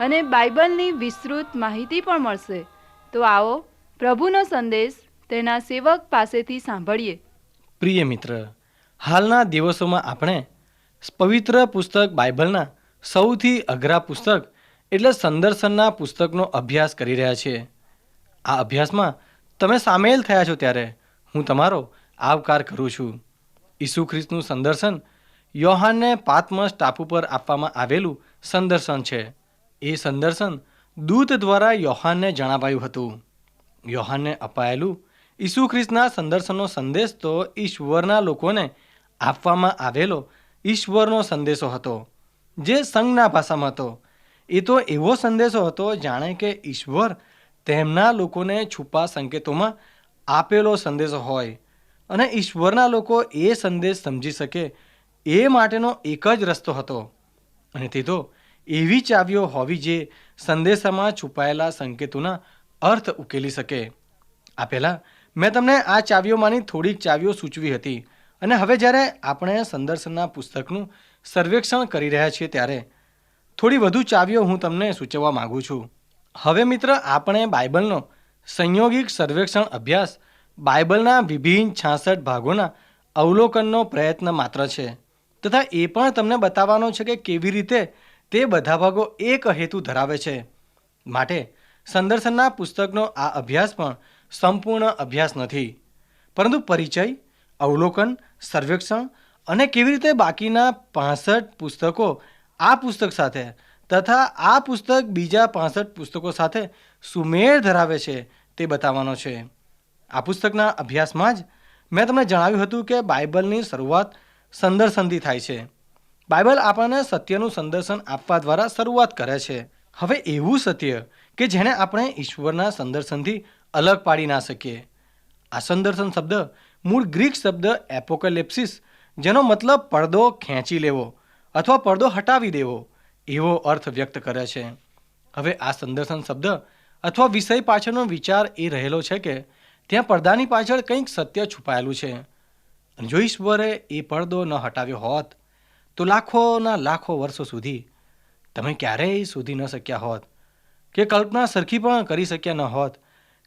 અને બાઇબલની વિસ્તૃત માહિતી પણ મળશે. તો આવો પ્રભુનો સંદેશ તેના સેવક પાસેથી સાંભળીએ. પ્રિય મિત્ર, હાલના દિવસોમાં આપણે પવિત્ર પુસ્તક બાઇબલના સૌથી અઘરા પુસ્તક એટલે સંદર્શનના પુસ્તકનો અભ્યાસ કરી રહ્યા છીએ. આ અભ્યાસમાં તમે સામેલ થયા છો ત્યારે હું તમારો આવકાર કરું છું. ઈસુ ખ્રિસ્તનું સંદર્શન યોહાનને પાતમસ ટાપુ પર આપવામાં આવેલું સંદર્શન છે. એ સંદર્શન દૂત દ્વારા યોહાનને જણાવાયું હતું. યોહાનને અપાયેલું ઈસુ ખ્રિસ્તના સંદર્શનનો સંદેશ તો ઈશ્વરના લોકોને આપવામાં આવેલો ઈશ્વરનો સંદેશો હતો, જે સંઘના ભાષામાં હતો. એ તો એવો સંદેશો હતો જાણે કે ઈશ્વર તેમના લોકોને છુપા સંકેતોમાં આપેલો સંદેશો હોય અને ઈશ્વરના લોકો એ સંદેશ સમજી શકે એ માટેનો એક જ રસ્તો હતો. અને તે તો એવી ચાવીઓ હોવી જે સંદેશામાં છુપાયેલા સંકેતોના અર્થ ઉકેલી શકે. આ પહેલાં મેં તમને આ ચાવીઓમાંની થોડીક ચાવીઓ સૂચવી હતી અને હવે જ્યારે આપણે સંદર્શનના પુસ્તકનું સર્વેક્ષણ કરી રહ્યા છીએ ત્યારે થોડી વધુ ચાવીઓ હું તમને સૂચવવા માગું છું. હવે મિત્ર, આપણે બાઇબલનો સંયોગિક સર્વેક્ષણ અભ્યાસ બાઇબલના વિભિન્ન છાસઠ ભાગોના અવલોકનનો પ્રયત્ન માત્ર છે. તથા એ પણ તમને બતાવવાનો છે કે કેવી રીતે તે બધા ભાગો એક હેતુ ધરાવે છે. માટે સંદર્શનના પુસ્તકનો આ અભ્યાસ પણ સંપૂર્ણ અભ્યાસ નથી. પરંતુ પરિચય, અવલોકન, સર્વેક્ષણ અને કેવી રીતે બાકીના પાસઠ પુસ્તકો આ પુસ્તક સાથે તથા આ પુસ્તક બીજા પાસઠ પુસ્તકો સાથે સુમેળ ધરાવે છે તે બતાવવાનો છે. આ પુસ્તકના અભ્યાસમાં જ મેં તમને જણાવ્યું હતું કે બાઇબલની શરૂઆત સંદર્શનથી થાય છે. બાઇબલ આપણને સત્યનું સંદર્શન આપવા દ્વારા શરૂઆત કરે છે. હવે એવું સત્ય કે જેને આપણે ઈશ્વરના સંદર્શનથી અલગ પાડી ના શકીએ. આ સંદર્શન શબ્દ મૂળ ગ્રીક શબ્દ એપોકેલેપ્સિસ, જેનો મતલબ પડદો ખેંચી લેવો અથવા પડદો હટાવી દેવો, એવો અર્થ વ્યક્ત કરે છે. હવે આ સંદર્શન શબ્દ અથવા વિષય પાછળનો વિચાર એ રહેલો છે કે ત્યાં પડદાની પાછળ કંઈક સત્ય છુપાયેલું છે. જો ઈશ્વરે એ પડદો ન હટાવ્યો હોત તો લાખોના લાખો વર્ષો સુધી તમે ક્યારેય શોધી ન શક્યા હોત, કે કલ્પના સરખી પણ કરી શક્યા ન હોત,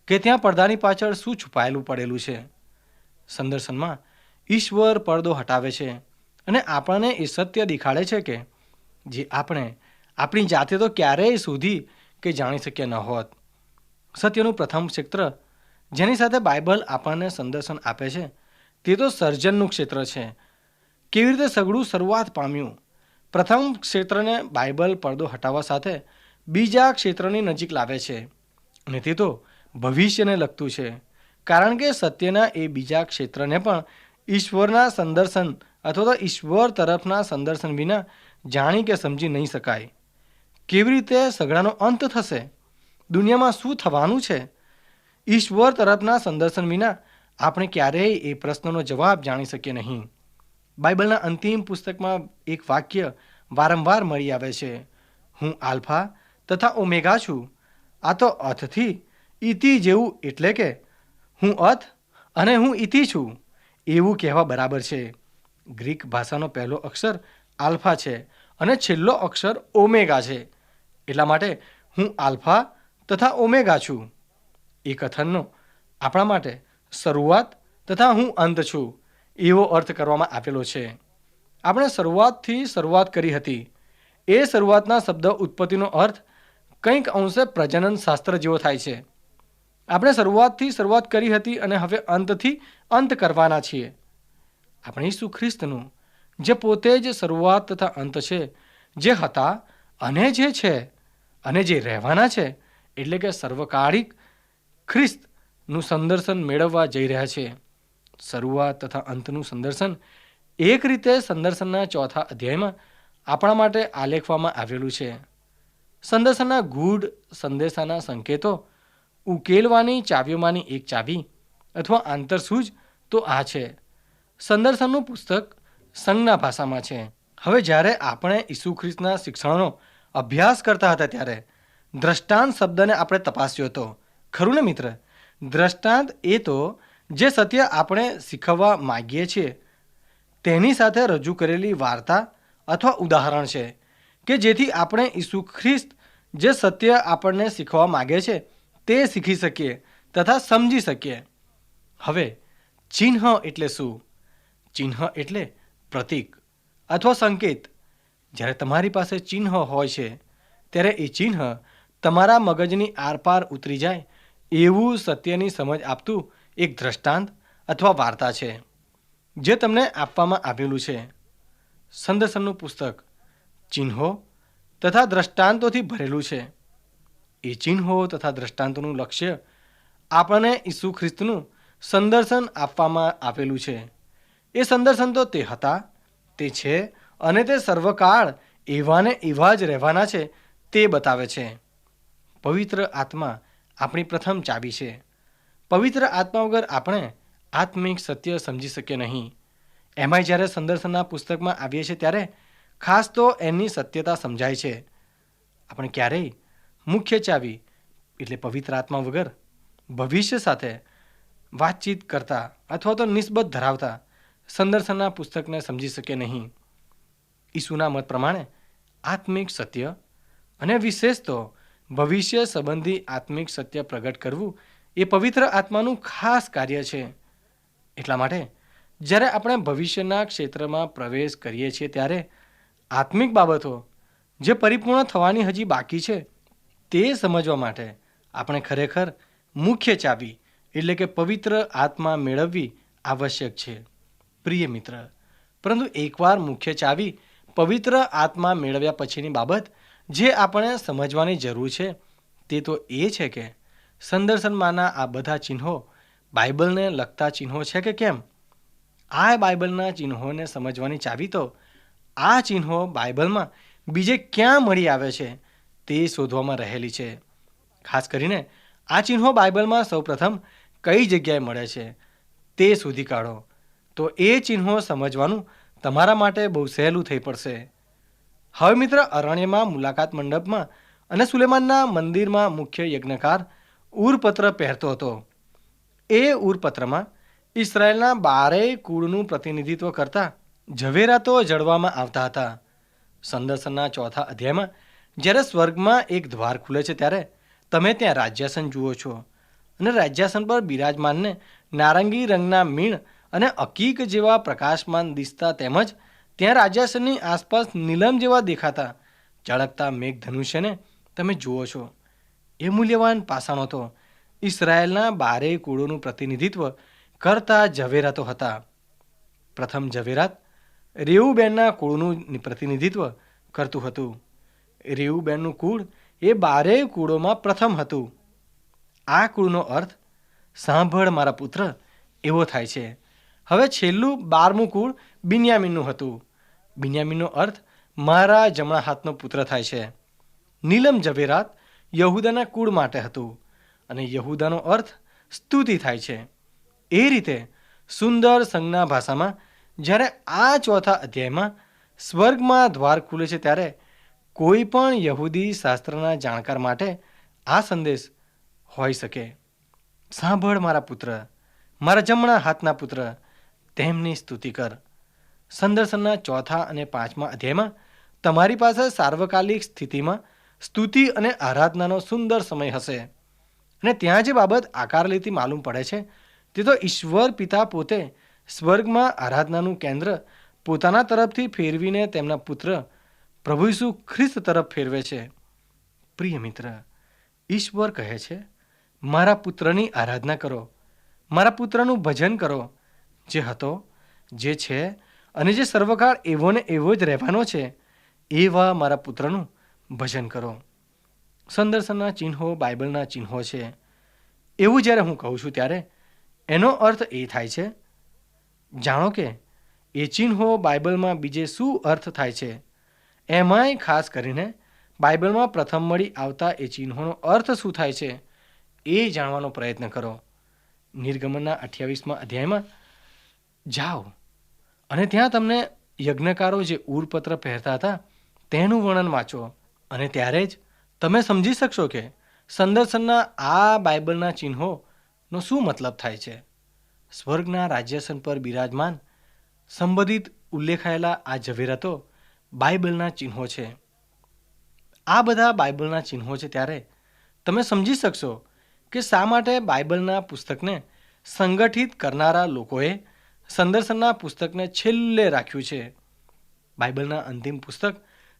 કે ત્યાં પડદાની પાછળ શું છુપાયેલું પડેલું છે. સંદર્શનમાં ઈશ્વર પડદો હટાવે છે અને આપણને એ સત્ય દેખાડે છે કે જે આપણે આપણી જાતે તો ક્યારેય શોધી કે જાણી શક્યા ન હોત. સત્યનું પ્રથમ ક્ષેત્ર જેની સાથે બાઇબલ આપણને સંદર્શન આપે છે, તે તો સર્જનનું ક્ષેત્ર છે. કેવી રીતે સઘળું શરૂઆત પામ્યું? પ્રથમ ક્ષેત્રને બાઇબલ પડદો હટાવવા સાથે બીજા ક્ષેત્રની નજીક લાવે છે. અને તે તો ભવિષ્યને લગતું છે. કારણ કે સત્યના એ બીજા ક્ષેત્રને પણ ઈશ્વરના સંદર્શન અથવા તો ઈશ્વર તરફના સંદર્શન વિના જાણી કે સમજી નહીં શકાય. કેવી રીતે સઘળાનો અંત થશે? દુનિયામાં શું થવાનું છે? ઈશ્વર તરફના સંદર્શન વિના આપણે ક્યારેય એ પ્રશ્નનો જવાબ જાણી શકીએ નહીં. બાઇબલના અંતિમ પુસ્તકમાં એક વાક્ય વારંવાર મળી આવે છે. હું આલ્ફા તથા ઓમેગા છું. આ તો અથથી ઇતિ જેવું એટલે કે હું અથ અને હું ઇતિ છું. એવું કહેવા બરાબર છે. ગ્રીક ભાષાનો પહેલો અક્ષર આલ્ફા છે અને છેલ્લો અક્ષર ઓમેગા છે. એટલા માટે હું આલ્ફા તથા ઓમેગા છું. એ કથનનો આપણા માટે શરૂઆત તથા હું અંત છું. એવો અર્થ કરવામાં આપેલો છે. આપણે શરૂઆતથી શરૂઆત કરી હતી. એ શરૂઆતના શબ્દ ઉત્પત્તિનો અર્થ કંઈક અંશે પ્રજનન શાસ્ત્ર જેવો થાય છે. આપણે શરૂઆતથી શરૂઆત કરી હતી અને હવે અંતથી અંત કરવાના છીએ. આપણે ઈસુ ખ્રિસ્તનું, જે પોતે જ શરૂઆત તથા અંત છે, જે હતા અને જે છે, અને જે રહેવાના છે, એટલે કે સર્વકાળિક ખ્રિસ્તનું સંદર્શન મેળવવા જઈ રહ્યા છે. શરૂઆત તથા અંતનું સંદર્શન, એક રીતે સંદર્શનના ચોથા અધ્યાયમાં આપણા માટે આલેખવામાં આવેલું છે. સંદર્શનના ગૂઢ સંદેશાના સંકેતો, ઉકેલવાની ચાવીઓમાંની એક ચાવી અથવા આંતરસૂજ તો આ છે. સંદર્શનનું પુસ્તક સંજ્ઞા ભાષામાં છે. હવે જ્યારે આપણે ઈસુ ખ્રિસ્તના શિક્ષણનો અભ્યાસ કરતા હતા ત્યારે દ્રષ્ટાંત શબ્દને આપણે તપાસ્યો હતો. ખરું ને મિત્ર? દ્રષ્ટાંત એ તો જે સત્ય આપણે શીખવવા માગીએ છીએ. તેની સાથે રજૂ કરેલી વાર્તા અથવા ઉદાહરણ છે કે જેથી આપણે ઈસુ ખ્રિસ્ત જે સત્ય આપણને શીખવા માગે છે તે શીખી શકીએ તથા સમજી શકીએ. હવે, ચિહ્ન એટલે શું? ચિહ્ન એટલે પ્રતીક અથવા સંકેત. જ્યારે તમારી પાસે ચિહ્ન હોય છે, ત્યારે એ ચિહ્ન તમારા મગજની આરપાર ઉતરી જાય એવું સત્યની સમજ આપતું એક દ્રષ્ટાંત અથવા વાર્તા છે, જે તમને આપવામાં આવેલું છે. સંદર્શનનું પુસ્તક ચિહ્નો તથા દ્રષ્ટાંતોથી ભરેલું છે. એ ચિહ્નો તથા દ્રષ્ટાંતોનું લક્ષ્ય આપણને ઈસુ ખ્રિસ્તનું સંદર્શન આપવામાં આપેલું છે. એ સંદર્શન તો તે હતા, તે છે અને તે સર્વકાળ એવાને એવા જ રહેવાના છે તે બતાવે છે. પવિત્ર આત્મા આપણી પ્રથમ ચાવી છે. પવિત્ર આત્મા વગર આપણે આત્મિક સત્ય સમજી શકીએ નહીં. એમાંય જ્યારે સંદર્શનના પુસ્તકમાં આવીએ છીએ ત્યારે ખાસ તો એની સત્યતા સમજાય છે. આપણે ક્યારેય મુખ્ય ચાવી એટલે પવિત્ર આત્મા વગર ભવિષ્ય સાથે વાતચીત કરતા અથવા તો નિસ્બત ધરાવતા સંદર્શનના પુસ્તકને સમજી શકે નહીં. ઈસુના મત પ્રમાણે આત્મિક સત્ય અને વિશેષ તો ભવિષ્ય સંબંધી આત્મિક સત્ય પ્રગટ કરવું એ પવિત્ર આત્માનું ખાસ કાર્ય છે. એટલા માટે, જ્યારે આપણે ભવિષ્યના ક્ષેત્રમાં પ્રવેશ કરીએ છીએ ત્યારે આત્મિક બાબતો જે પરિપૂર્ણ થવાની હજી બાકી છે, તે સમજવા માટે આપણે ખરેખર મુખ્ય ચાવી એટલે કે પવિત્ર આત્મા મેળવવી આવશ્યક છે. પ્રિય મિત્ર, પરંતુ એકવાર મુખ્ય ચાવી પવિત્ર આત્મા મેળવ્યા પછીની બાબત જે આપણે સમજવાની જરૂર છે, તે તો એ છે કે સંદર્શનમાંના આ બધા ચિહ્નો બાઇબલને લગતા ચિહ્નો છે કે કેમ? આ બાઇબલના ચિહ્નોને સમજવાની ચાવી તો આ ચિહ્નો બાઇબલમાં બીજે ક્યાં મળી આવે છે તે શોધવામાં રહેલી છે. ખાસ કરીને આ ચિહ્નો બાઇબલમાં સૌપ્રથમ કઈ જગ્યાએ મળે છે તે શોધી કાઢો. તો એ ચિહ્નો સમજવાનું તમારા માટે બહુ સહેલું થઈ પડશે. હવે મિત્ર, અરણ્યમાં મુલાકાત મંડપમાં અને સુલેમાનના મંદિરમાં મુખ્ય યજ્ઞકાર ઉરપત્ર પહેરતો હતો. એ ઉરપત્રમાં ઇસરાયેલના બારેય કુળનું પ્રતિનિધિત્વ કરતા ઝવેરાતો જડવામાં આવતા હતા. સંદર્શનના ચોથા અધ્યાયમાં જ્યારે સ્વર્ગમાં એક દ્વાર ખુલે છે ત્યારે તમે ત્યાં રાજ્યાસન જુઓ છો અને રાજ્યાસન પર બિરાજમાનને નારંગી રંગના મીણ અને અકીક જેવા પ્રકાશમાન દિસતા તેમજ ત્યાં રાજ્યાસનની આસપાસ નીલમ જેવા દેખાતા ચળકતા મેઘધનુષ્યને તમે જુઓ છો. એ મૂલ્યવાન પાષાણો તો ઇસરાયેલના બારેય કુળોનું પ્રતિનિધિત્વ કરતા ઝવેરાતો હતા. પ્રથમ ઝવેરાત રેવુબેનના કુળનું પ્રતિનિધિત્વ કરતું હતું. રેવુબેનનું કુળ એ બારેય કુળોમાં પ્રથમ હતું. આ કુળનો અર્થ, સાંભળ મારા પુત્ર, એવો થાય છે. હવે છેલ્લું, બારમું કુળ બિન્યામીનનું હતું. બિન્યામીનનો અર્થ, મારા જમણા હાથનો પુત્ર થાય છે. નીલમ ઝવેરાત યહુદાના કુળ માટે હતું. અને યહૂદાનો અર્થ સ્તુતિ થાય છે. એ રીતે સુંદર સંજ્ઞા ભાષામાં જ્યારે આ ચોથા અધ્યાયમાં સ્વર્ગમાં દ્વાર ખુલે છે ત્યારે કોઈ પણ યહૂદી શાસ્ત્રના જાણકાર માટે આ સંદેશ હોઈ શકે. સાંભળ મારા પુત્ર, મારા જમણા હાથના પુત્ર, તેમની સ્તુતિ કર. સંદર્શનના ચોથા અને પાંચમા અધ્યાયમાં તમારી પાસે સાર્વકાલિક સ્થિતિમાં સ્તુતિ અને આરાધનાનો સુંદર સમય હશે. અને ત્યાં જે બાબત આકાર લેતી માલુમ પડે છે, તે તો ઈશ્વર પિતા પોતે સ્વર્ગમાં આરાધનાનું કેન્દ્ર પોતાના તરફથી ફેરવીને તેમના પુત્ર પ્રભુ ઈસુ ખ્રિસ્ત તરફ ફેરવે છે. પ્રિય મિત્ર, ઈશ્વર કહે છે, મારા પુત્રની આરાધના કરો. મારા પુત્રનું ભજન કરો. જે હતો, જે છે અને જે સર્વકાળ એવો ને એવો જ રહેવાનો છે, એવા મારા પુત્રનું ભજન કરો. સંદર્શનના ચિહ્નો, બાઇબલના ચિહ્નો છે. એવું જ્યારે હું કહું છું ત્યારે એનો અર્થ એ થાય છે, જાણો કે એ ચિહ્નો બાઇબલમાં બીજે શું અર્થ થાય છે? એમાંય ખાસ કરીને બાઇબલમાં પ્રથમ મળી આવતા એ ચિહ્નોનો અર્થ શું થાય છે એ જાણવાનો પ્રયત્ન કરો. નિર્ગમનના અઠ્યાવીસમાં અધ્યાયમાં જાઓ અને ત્યાં તમને યજ્ઞકારો જે ઉરપત્ર પહેરતા હતા તેનું વર્ણન વાંચો. અને ત્યારે જ તમે સમજી શકશો કે સંદર્શનના આ બાઇબલના ચિહ્નોનો શું મતલબ થાય છે. સ્વર્ગના રાજ્યાસન પર બિરાજમાન, સંબંધિત ઉલ્લેખાયેલા આ ઝવેરાતો બાઇબલના ચિહ્નો છે. આ બધા બાઇબલના ચિહ્નો છે ત્યારે તમે સમજી શકશો કે શા માટે બાઇબલના પુસ્તકને સંગઠિત કરનારા લોકોએ સંદર્શનના પુસ્તકને છેલ્લે રાખ્યું છે. બાઇબલના અંતિમ પુસ્તક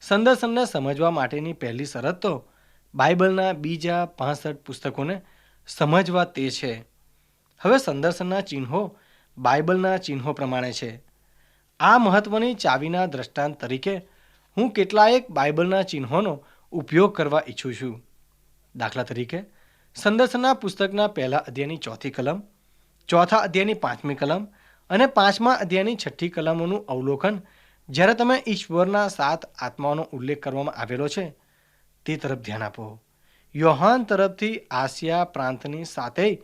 સંદર્શનને સમજવા માટેની પહેલી શરત તો બાઇબલના બીજા પાસઠ પુસ્તકોને સમજવા તે છે. હવે સંદર્શનના ચિહ્નો બાઇબલના ચિહ્નો પ્રમાણે છે. આ મહત્વની ચાવીના દ્રષ્ટાંત તરીકે હું કેટલાયક બાઇબલના ચિહ્નોનો ઉપયોગ કરવા ઈચ્છું છું. દાખલા તરીકે સંદર્શનના પુસ્તકના પહેલા અધ્યાયની ચોથી કલમ, ચોથા અધ્યાયની પાંચમી કલમ અને પાંચમા અધ્યાયની છઠ્ઠી કલમોનું અવલોકન જ્યારે તમે ઈશ્વરના સાત આત્માઓનો ઉલ્લેખ કરવામાં આવેલો છે, તે તરફ ધ્યાન આપો. યોહાન તરફથી આસિયા પ્રાંતની સાથે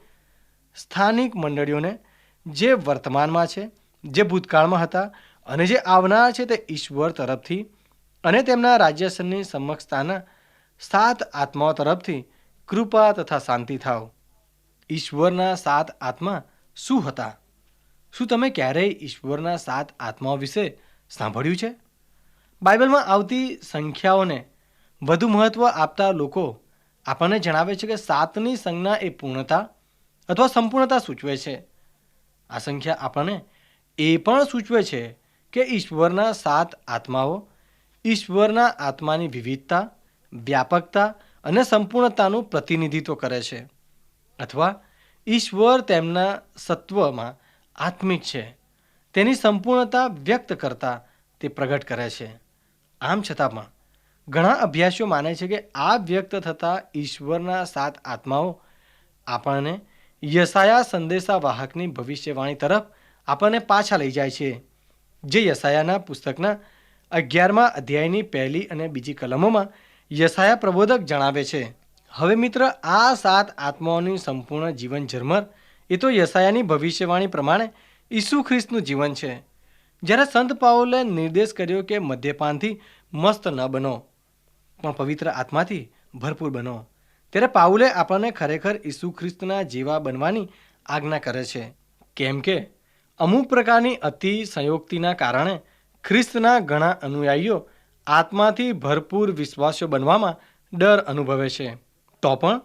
સ્થાનિક મંડળીઓને જે વર્તમાનમાં છે, જે ભૂતકાળમાં હતા અને જે આવનાર છે તે ઈશ્વર તરફથી અને તેમના રાજ્યસનની સમક્ષતાના સાત આત્માઓ તરફથી કૃપા તથા શાંતિ થાવ. ઈશ્વરના સાત આત્મા શું હતા? શું તમે ક્યારેય ઈશ્વરના સાત આત્માઓ વિશે સાંભળ્યું છે? બાઇબલમાં આવતી સંખ્યાઓને વધુ મહત્ત્વ આપતા લોકો આપણને જણાવે છે કે સાતની સંજ્ઞા એ પૂર્ણતા અથવા સંપૂર્ણતા સૂચવે છે. આ સંખ્યા આપણને એ પણ સૂચવે છે કે ઈશ્વરના સાત આત્માઓ, ઈશ્વરના આત્માની વિવિધતા, વ્યાપકતા અને સંપૂર્ણતાનું પ્રતિનિધિત્વ કરે છે. અથવા ઈશ્વર તેમના સત્વમાં આત્મિક છે. તેની સંપૂર્ણતા વ્યક્ત કરતા તે પ્રગટ કરે છે. આમ છતાં પણ ઘણા અભ્યાસીઓ માને છે કે આ વ્યક્ત થતા ઈશ્વરના સાત આત્માઓ આપણને યસાયા સંદેશાવાહકની ભવિષ્યવાણી તરફ આપણને પાછા લઈ જાય છે. જે યસાયાના પુસ્તકના અગિયારમા અધ્યાયની પહેલી અને બીજી કલમોમાં યસાયા પ્રબોધક જણાવે છે, હવે મિત્ર, આ સાત આત્માઓની સંપૂર્ણ જીવન ઝરમર, એ તો યસાયાની ભવિષ્યવાણી પ્રમાણે ઈસુ ખ્રિસ્તનું જીવન છે. જ્યારે સંત પાઉલે નિર્દેશ કર્યો કે મદ્યપાનથી મસ્ત ન બનો, પણ પવિત્ર આત્માથી ભરપૂર બનો, ત્યારે પાઉલે આપણને ખરેખર ઈસુ ખ્રિસ્તના જેવા બનવાની આજ્ઞા કરે છે. કેમ કે અમુક પ્રકારની અતિ સંયોક્તિના કારણે ખ્રિસ્તના ઘણા અનુયાયીઓ આત્માથી ભરપૂર વિશ્વાસીઓ બનવામાં ડર અનુભવે છે. તો પણ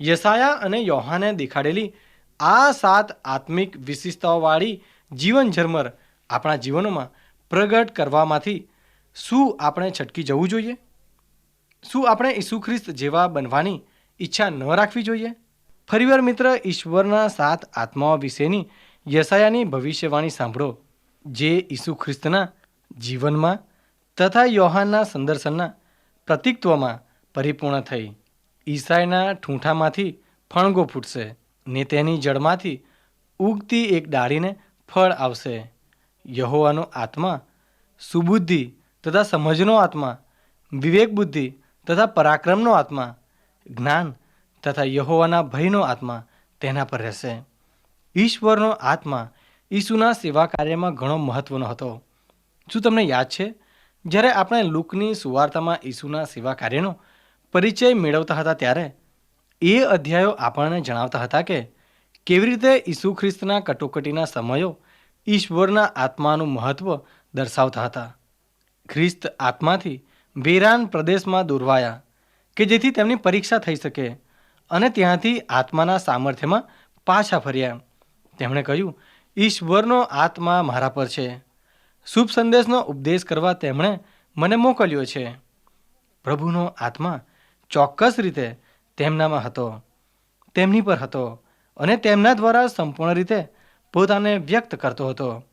યસાયા અને યોહાને દેખાડેલી આ સાત આત્મિક વિશિષ્ટતાઓવાળી જીવન ઝરમર આપણા જીવનોમાં પ્રગટ કરવામાંથી શું આપણે છટકી જવું જોઈએ? શું આપણે ઈસુ ખ્રિસ્ત જેવા બનવાની ઈચ્છા ન રાખવી જોઈએ? ફરીવાર મિત્ર, ઈશ્વરના સાત આત્માઓ વિશેની યસાયાની ભવિષ્યવાણી સાંભળો, જે ઈસુ ખ્રિસ્તના જીવનમાં તથા યોહાનના સંદર્શનના પ્રતિકત્વમાં પરિપૂર્ણ થઈ. ઈસાઈના ઠૂંઠામાંથી ફણગો ફૂટશે. ને તેની જળમાંથી ઉગતી એક ડાળીને ફળ આવશે. યહોવાનો આત્મા સુબુદ્ધિ તથા સમજનો આત્મા વિવેક બુદ્ધિ તથા પરાક્રમનો આત્મા, જ્ઞાન તથા યહોવાના ભયનો આત્મા તેના પર રહેશે. ઈશ્વરનો આત્મા ઈસુના સેવા કાર્યમાં ઘણો મહત્વનો હતો. શું તમને યાદ છે? જ્યારે આપણે લુકની સુવાર્તામાં ઈસુના સેવા કાર્યનો પરિચય મેળવતા હતા ત્યારે એ અધ્યાયો આપણને જણાવતા હતા કે કેવી રીતે ઈસુ ખ્રિસ્તના કટોકટીના સમયો ઈશ્વરના આત્માનું મહત્વ દર્શાવતા હતા. ખ્રિસ્ત આત્માથી વેરાન પ્રદેશમાં દોરવાયા કે જેથી તેમની પરીક્ષા થઈ શકે અને ત્યાંથી આત્માના સામર્થ્યમાં પાછા ફર્યા. તેમણે કહ્યું, ઈશ્વરનો આત્મા મારા પર છે. શુભ સંદેશનો ઉપદેશ કરવા તેમણે મને મોકલ્યો છે. પ્રભુનો આત્મા ચોક્કસ રીતે તેમનામાં હતો, તેમની પર હતો અને તેમના દ્વારા સંપૂર્ણ રીતે પોતાને વ્યક્ત કરતો હતો.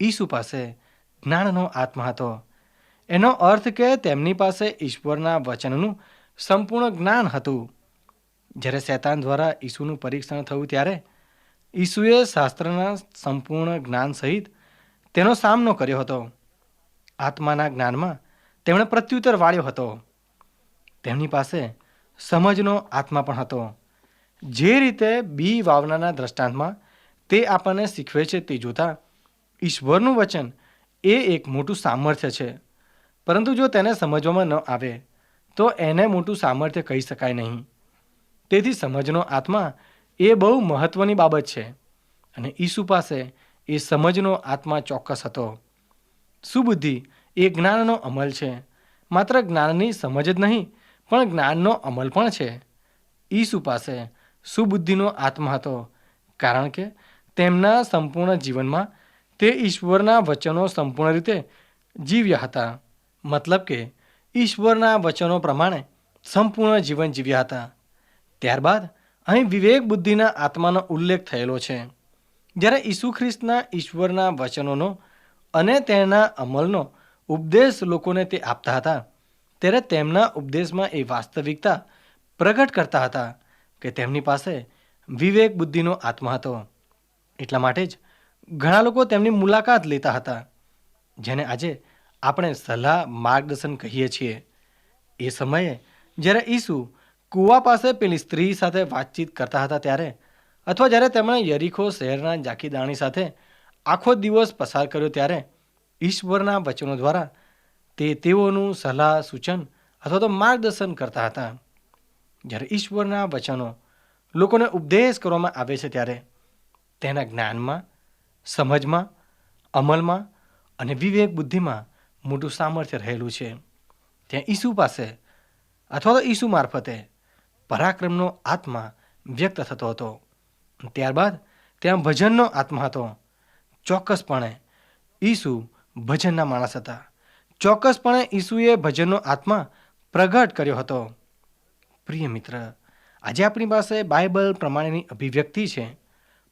ઈસુ પાસે જ્ઞાનનો આત્મા હતો. એનો અર્થ કે તેમની પાસે ઈશ્વરના વચનનું સંપૂર્ણ જ્ઞાન હતું. જ્યારે શૈતાન દ્વારા ઈસુનું પરીક્ષણ થયું ત્યારે ઈસુએ શાસ્ત્રના સંપૂર્ણ જ્ઞાન સહિત તેનો સામનો કર્યો હતો. આત્માના જ્ઞાનમાં તેમણે પ્રત્યુત્તર વાળ્યો હતો. તેમની પાસે સમજનો આત્મા પણ હતો. જે રીતે બી વાવનાના દ્રષ્ટાંતમાં તે આપણને શીખવે છે તે જોતાં ઈશ્વરનું વચન એ એક મોટું સામર્થ્ય છે. પરંતુ જો તેને સમજવામાં ન આવે, તો એને મોટું સામર્થ્ય કહી શકાય નહીં. તેથી સમજનો આત્મા એ બહુ મહત્ત્વની બાબત છે અને ઈસુ પાસે એ સમજનો આત્મા ચોક્કસ હતો. સુબુદ્ધિ એ જ્ઞાનનો અમલ છે. માત્ર જ્ઞાનની સમજ જ નહીં પણ જ્ઞાનનો અમલ પણ છે. ઈસુ પાસે સુબુદ્ધિનો આત્મા હતો, કારણ કે તેમના સંપૂર્ણ જીવનમાં તે ઈશ્વરના વચનો સંપૂર્ણ રીતે જીવ્યા હતા. મતલબ કે ઈશ્વરના વચનો પ્રમાણે સંપૂર્ણ જીવન જીવ્યા હતા. ત્યારબાદ અહીં વિવેક બુદ્ધિના આત્માનો ઉલ્લેખ થયેલો છે. જ્યારે ઈસુ ખ્રિસ્તના ઈશ્વરના વચનોનો અને તેના અમલનો ઉપદેશ લોકોને તે આપતા હતા ત્યારે તેમના ઉપદેશમાં એ વાસ્તવિકતા પ્રગટ કરતા હતા કે તેમની પાસે વિવેક બુદ્ધિનો આત્મા હતો. એટલા માટે જ ઘણા લોકો તેમની મુલાકાત લેતા હતા, જેને આજે આપણે સલાહ માર્ગદર્શન કહીએ છીએ. એ સમયે જ્યારે ઈસુ કૂવા પાસે પેલી સ્ત્રી સાથે વાતચીત કરતા હતા ત્યારે, અથવા જ્યારે તેમણે યરીખો શહેરના જાકીદાણી સાથે આખો દિવસ પસાર કર્યો ત્યારે, ઈશ્વરના વચનો દ્વારા તે તેઓનું સલાહ, સૂચન અથવા તો માર્ગદર્શન કરતા હતા. જ્યારે ઈશ્વરના વચનો લોકોને ઉપદેશ કરવામાં આવે છે ત્યારે તેના જ્ઞાનમાં, સમજમાં, અમલમાં અને વિવેક બુદ્ધિમાં મોટું સામર્થ્ય રહેલું છે. ત્યાં ઈસુ પાસે અથવા તો ઈસુ મારફતે પરાક્રમનો આત્મા વ્યક્ત થતો હતો. ત્યારબાદ ત્યાં ભજનનો આત્મા હતો. ચોક્કસપણે ઈસુ ભજનના માણસ હતા. ચોક્કસપણે ઈસુએ ભજનનો આત્મા પ્રગટ કર્યો હતો. પ્રિય મિત્ર, આજે આપણી પાસે બાઇબલ પ્રમાણેની અભિવ્યક્તિ છે.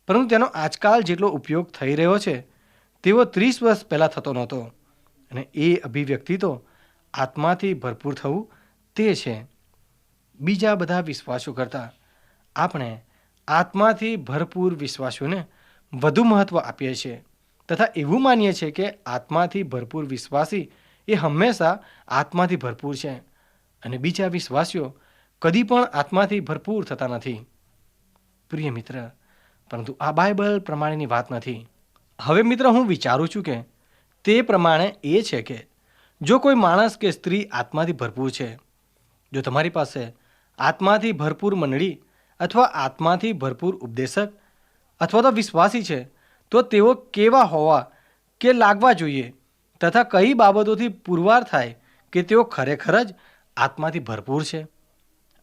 પરંતુ તેનો આજકાલ જેટલો ઉપયોગ થઈ રહ્યો છે, તેવો ત્રીસ વર્ષ પહેલાં થતો નહોતો. અને એ અભિવ્યક્તિ તો આત્માથી ભરપૂર થવું તે છે. બીજા બધા વિશ્વાસો કરતાં આપણે આત્માથી ભરપૂર વિશ્વાસોને વધુ મહત્ત્વ આપીએ છીએ. તથા એવું માનીએ છીએ કે આત્માથી ભરપૂર વિશ્વાસી એ હંમેશા આત્માથી ભરપૂર છે. અને બીજા વિશ્વાસીઓ કદી પણ આત્માથી ભરપૂર થતા નથી. પ્રિય મિત્ર, પરંતુ આ બાઇબલ પ્રમાણેની વાત નથી. હવે મિત્ર, હું વિચારું છું કે તે પ્રમાણે એ છે કે જો કોઈ માણસ કે સ્ત્રી આત્માથી ભરપૂર છે, જો તમારી પાસે આત્માથી ભરપૂર મંડળી અથવા આત્માથી ભરપૂર ઉપદેશક અથવા તો વિશ્વાસી છે, તો તેઓ કેવા હોવા કે લાગવા જોઈએ? તથા કઈ બાબતોથી પુરવાર થાય કે તેઓ ખરેખર જ આત્માથી ભરપૂર છે?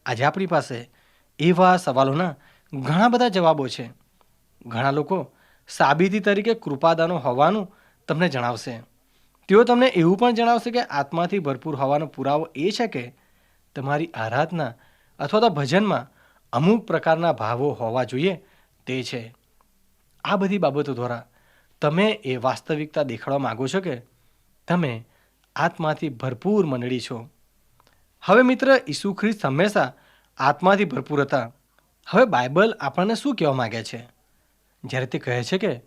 આજે આપણી પાસે એવા સવાલોના ઘણા બધા જવાબો છે. ઘણા લોકો સાબિતી તરીકે કૃપાદાનો હોવાનું તમને જણાવશે. તેઓ તમને એવું પણ જણાવશે કે આત્માથી ભરપૂર હોવાનો પુરાવો એ છે કે તમારી આરાધના અથવા તો ભજનમાં અમુક પ્રકારના ભાવો હોવા જોઈએ તે છે. આ બધી બાબતો દ્વારા તમે એ વાસ્તવિકતા દેખાડવા માગો છો કે તમે આત્માથી ભરપૂર મંડળી છો. હવે મિત્ર, ઈસુ ખ્રિસ્ત હંમેશા આત્માથી ભરપૂર હતા. હવે બાઇબલ આપણને શું કહેવા માગે છે? જ્યારે તે કહે છે કે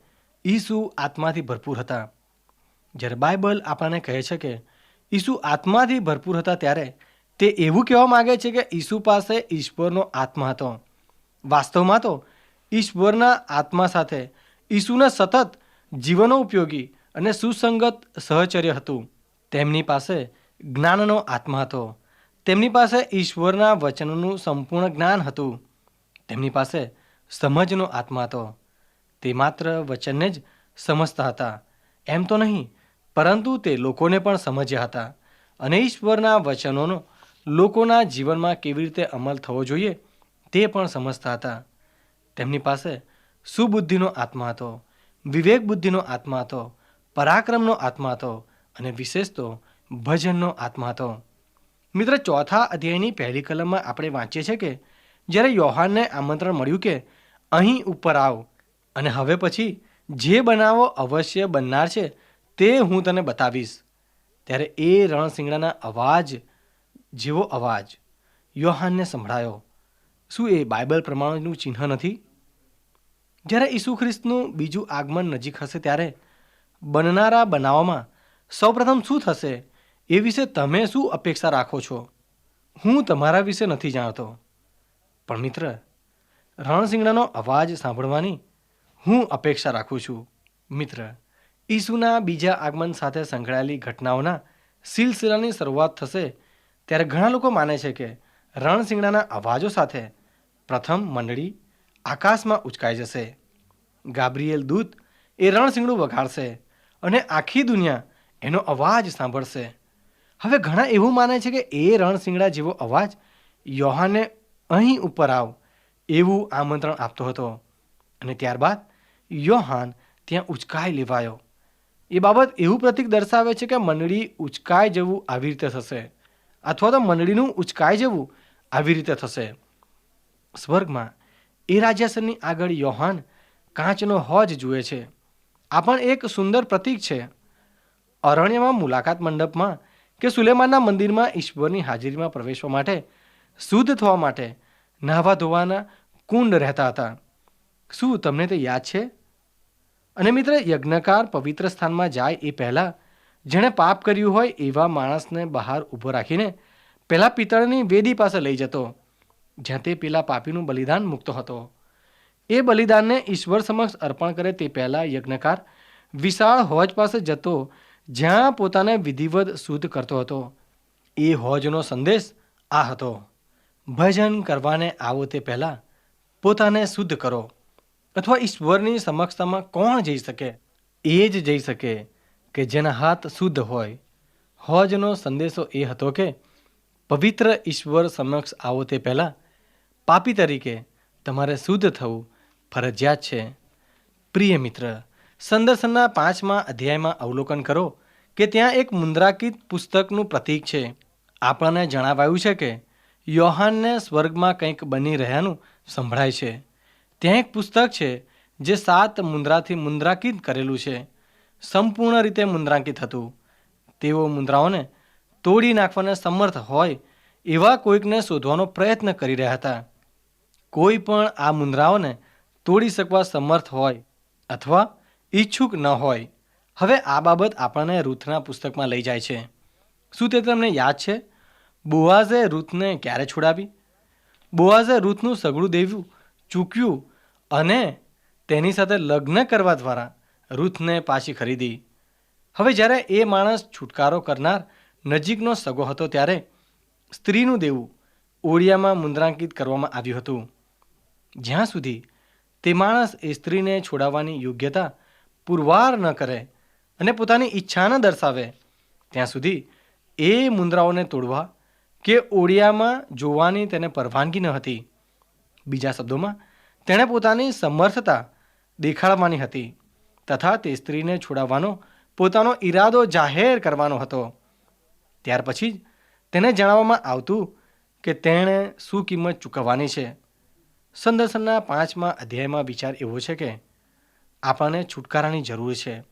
ઈસુ આત્માથી ભરપૂર હતા. જ્યારે બાઇબલ આપણને કહે છે કે ઈસુ આત્માથી ભરપૂર હતા ત્યારે તે એવું કહેવા માગે છે કે ઈસુ પાસે ઈશ્વરનો આત્મા હતો. વાસ્તવમાં તો ઈશ્વરના આત્મા સાથે ઈસુના સતત જીવનો ઉપયોગી અને સુસંગત સહચર્ય હતું. તેમની પાસે જ્ઞાનનો આત્મા હતો. તેમની પાસે ઈશ્વરના વચનોનું સંપૂર્ણ જ્ઞાન હતું. તેમની પાસે સમજનો આત્મા હતો. તે માત્ર વચનને જ સમજતા હતા. એમ તો નહીં, પરંતુ તે લોકોને પણ સમજ્યા હતા. અને ઈશ્વરના વચનોનો લોકોના જીવનમાં કેવી રીતે અમલ થવો જોઈએ, તે પણ સમજતા હતા. તેમની પાસે સુબુદ્ધિનો આત્મા હતો. વિવેક બુદ્ધિનો આત્મા હતો. પરાક્રમનો આત્મા હતો અને વિશેષ તો ભજનનો આત્મા હતો. મિત્ર, ચોથા અધ્યાયની પહેલી કલમમાં આપણે વાંચીએ છીએ કે જ્યારે યોહાનને આમંત્રણ મળ્યું કે અહીં ઉપર આવ અને હવે પછી જે બનાવો અવશ્ય બનનાર છે તે હું તને બતાવીશ. ત્યારે એ રણસિંગડાના અવાજ જેવો અવાજ યોહાનને સંભળાયો. શું એ બાઇબલ પ્રમાણનું ચિહ્ન નથી? જ્યારે ઈસુ ખ્રિસ્તનું બીજું આગમન નજીક હશે ત્યારે બનનારા બનાવોમાં સૌપ્રથમ શું થશે એ વિશે તમે શું અપેક્ષા રાખો છો? હું તમારા વિશે નથી જાણતો. પણ મિત્ર રણસિંગડાનો અવાજ સાંભળવાની હું અપેક્ષા રાખું છું. મિત્ર, ઈસુના બીજા આગમન સાથે સંકળાયેલી ઘટનાઓના સિલસિલાની શરૂઆત થશે ત્યારે ઘણા લોકો માને છે કે રણસિંગડાના અવાજો સાથે પ્રથમ મંડળી આકાશમાં ઉચકાઈ જશે. ગાબ્રિયેલ દૂત એ રણસિંગડું વગાડશે. અને આખી દુનિયા એનો અવાજ સાંભળશે. હવે ઘણા એવું માને છે કે એ રણસિંગડા જેવો અવાજ યોહાને અહીં ઉપર આવ, એવું આમંત્રણ આપતો હતો. અને ત્યારબાદ યોહાન ત્યાં ઉચકાઈ લેવાયો. એ બાબત એવું પ્રતીક દર્શાવે છે કે મંડળી ઉચકાઈ જવું આવી રીતે થશે, અથવા તો મંડળીનું ઉચકાઈ જવું આવી રીતે થશે. સ્વર્ગમાં એ રાજ્યાસનની આગળ યોહાન કાચનો હોજ જુએ છે. આ પણ એક સુંદર પ્રતીક છે. અરણ્યમાં મુલાકાત મંડપમાં કે સુલેમાનના મંદિરમાં ઈશ્વરની હાજરીમાં પ્રવેશવા માટે, શુદ્ધ થવા માટે નાહવા ધોવાના કુંડ રહેતા હતા. શું તમને તે યાદ છે? અને મિત્ર, યજ્ઞકાર પવિત્ર સ્થાનમાં જાય એ પહેલાં, જેણે પાપ કર્યું હોય એવા માણસને બહાર ઊભો રાખીને પહેલાં પિત્તળની વેદી પાસે લઈ જતો, જ્યાં તે પેલા પાપીનું બલિદાન મૂકતો હતો. એ બલિદાનને ઈશ્વર સમક્ષ અર્પણ કરે તે પહેલાં યજ્ઞકાર વિશાળ હોજ પાસે જતો, જ્યાં પોતાને વિધિવત શુદ્ધ કરતો હતો. એ હોજનો સંદેશ આ હતો. ભજન કરવાને આવો તે પહેલાં પોતાને શુદ્ધ કરો. અથવા ઈશ્વરની સમક્ષતામાં કોણ જઈ શકે? એ જ જઈ શકે કે જેના હાથ શુદ્ધ હોય. હોજનો સંદેશો એ હતો કે, પવિત્ર ઈશ્વર સમક્ષ આવો તે પહેલાં પાપી તરીકે તમારે શુદ્ધ થવું ફરજિયાત છે. પ્રિય મિત્ર, સંદર્શનના પાંચમા અધ્યાયમાં અવલોકન કરો કે ત્યાં એક મુદ્રાંકિત પુસ્તકનું પ્રતીક છે. આપણને જણાવાયું છે કે યોહાનને સ્વર્ગમાં કંઈક બની રહ્યાનું સંભળાય છે. ત્યાં એક પુસ્તક છે જે સાત મુદ્રાથી મુદ્રાંકિત કરેલું છે. સંપૂર્ણ રીતે મુદ્રાંકિત હતું. તેઓ મુદ્રાઓને તોડી નાખવાને સમર્થ હોય એવા કોઈકને શોધવાનો પ્રયત્ન કરી રહ્યા હતા. કોઈ પણ આ મુદ્રાઓને તોડી શકવા સમર્થ હોય અથવા ઈચ્છુક ન હોય, હવે આ બાબત આપણને રૂથના પુસ્તકમાં લઈ જાય છે. શું તે તમને યાદ છે? બોઆઝે રૂથને ક્યારે છોડાવી? બોઆઝે રૂથનું સગડું દેવું ચૂક્યું અને તેની સાથે લગ્ન કરવા દ્વારા રૂથને પાછી ખરીદી. હવે જ્યારે એ માણસ છુટકારો કરનાર નજીકનો સગો હતો ત્યારે સ્ત્રીનું દેવું ઓડિયામાં મુદ્રાંકિત કરવામાં આવ્યું હતું. જ્યાં સુધી તે માણસ એ સ્ત્રીને છોડાવવાની યોગ્યતા પુરવાર ન કરે અને પોતાની ઈચ્છા ન દર્શાવે, ત્યાં સુધી એ મુદ્રાઓને તોડવા કે ઓડિયામાં જોવાની તેને પરવાનગી ન હતી. બીજા શબ્દોમાં, તેણે પોતાની સમર્થતા દેખાડવાની હતી તથા તે સ્ત્રીને છોડાવવાનો પોતાનો ઈરાદો જાહેર કરવાનો હતો. ત્યાર પછી જ તેને જણાવવામાં આવતું કે તેણે શું કિંમત ચૂકવવાની છે. સંદર્શનના પાંચમા અધ્યાયમાં વિચાર એવો છે કે આપણને છુટકારાની જરૂર છે.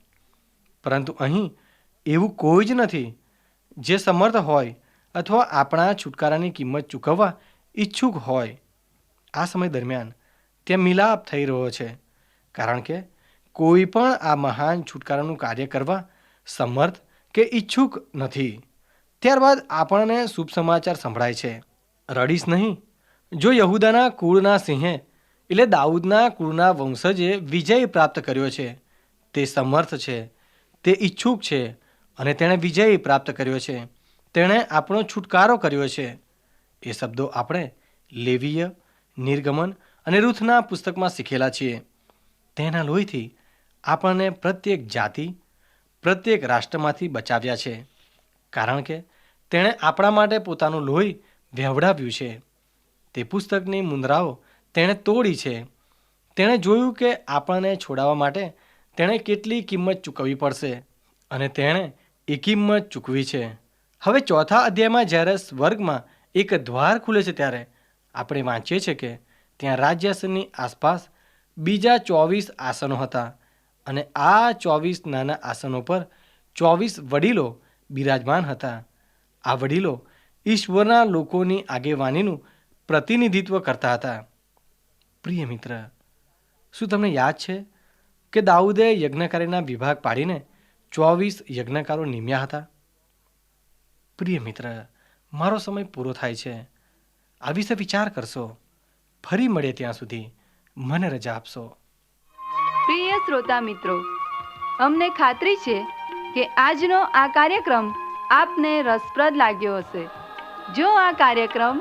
પરંતુ અહીં એવું કોઈ જ નથી જે સમર્થ હોય અથવા આપણા છુટકારાની કિંમત ચૂકવવા ઈચ્છુક હોય. આ સમય દરમિયાન ત્યાં મિલાપ થઈ રહ્યો છે, કારણ કે કોઈ પણ આ મહાન છુટકારાનું કાર્ય કરવા સમર્થ કે ઈચ્છુક નથી. ત્યારબાદ આપણને શુભ સમાચાર સંભળાય છે. રડીશ નહીં. જો યહૂદાના કુળના સિંહે, એટલે દાઉદના કુળના વંશજે વિજય પ્રાપ્ત કર્યો છે, તે સમર્થ છે, તે ઈચ્છુક છે અને તેણે વિજય પ્રાપ્ત કર્યો છે, તેણે આપણો છુટકારો કર્યો છે. એ શબ્દો આપણે લેવીય, નિર્ગમન અને રૂથના પુસ્તકમાં શીખેલા છીએ. તેના લોહીથી આપણને પ્રત્યેક જાતિ, પ્રત્યેક રાષ્ટ્રમાંથી બચાવ્યા છે. કારણ કે તેણે આપણા માટે પોતાનું લોહી વહેવડાવ્યું છે. તે પુસ્તકની મુદ્રાઓ તેણે તોડી છે. તેણે જોયું કે આપણને છોડાવવા માટે તેણે કેટલી કિંમત ચૂકવવી પડશે અને તેણે એ કિંમત ચૂકવી છે. હવે ચોથા અધ્યાયમાં જ્યારે સ્વર્ગમાં એક દ્વાર ખુલે છે ત્યારે આપણે વાંચીએ છીએ કે ત્યાં રાજ્યાસનની આસપાસ બીજા ચોવીસ આસનો હતા અને આ ચોવીસ નાના આસનો પર ચોવીસ વડીલો બિરાજમાન હતા. આ વડીલો ઈશ્વરના લોકોની આગેવાનીનું પ્રતિનિધિત્વ કરતા હતા. પ્રિય મિત્ર, શું તમને યાદ છે કે દાઉદે યજ્ઞકારીના વિભાગ પાડીને ચોવીસ યજ્ઞકારો નિમ્યા હતા? પ્રિય મિત્ર, મારો સમય પૂરો થાય છે. આ વિશે વિચાર કરશો. ફરી મળે ત્યાં સુધી. મને રજા આપશો. પ્રિય શ્રોતા મિત્રો, અમને ખાતરી છે કે આજનો આ કાર્યક્રમ આપને રસપ્રદ લાગ્યો હશે. જો આ કાર્યક્રમ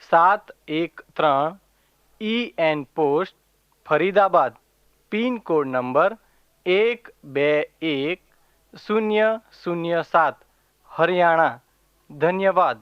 સાત એક ત્રણ E N post Faridabad pincode number એક બે એક શૂન્ય શૂન્ય સાત હરિયાણા ધન્યવાદ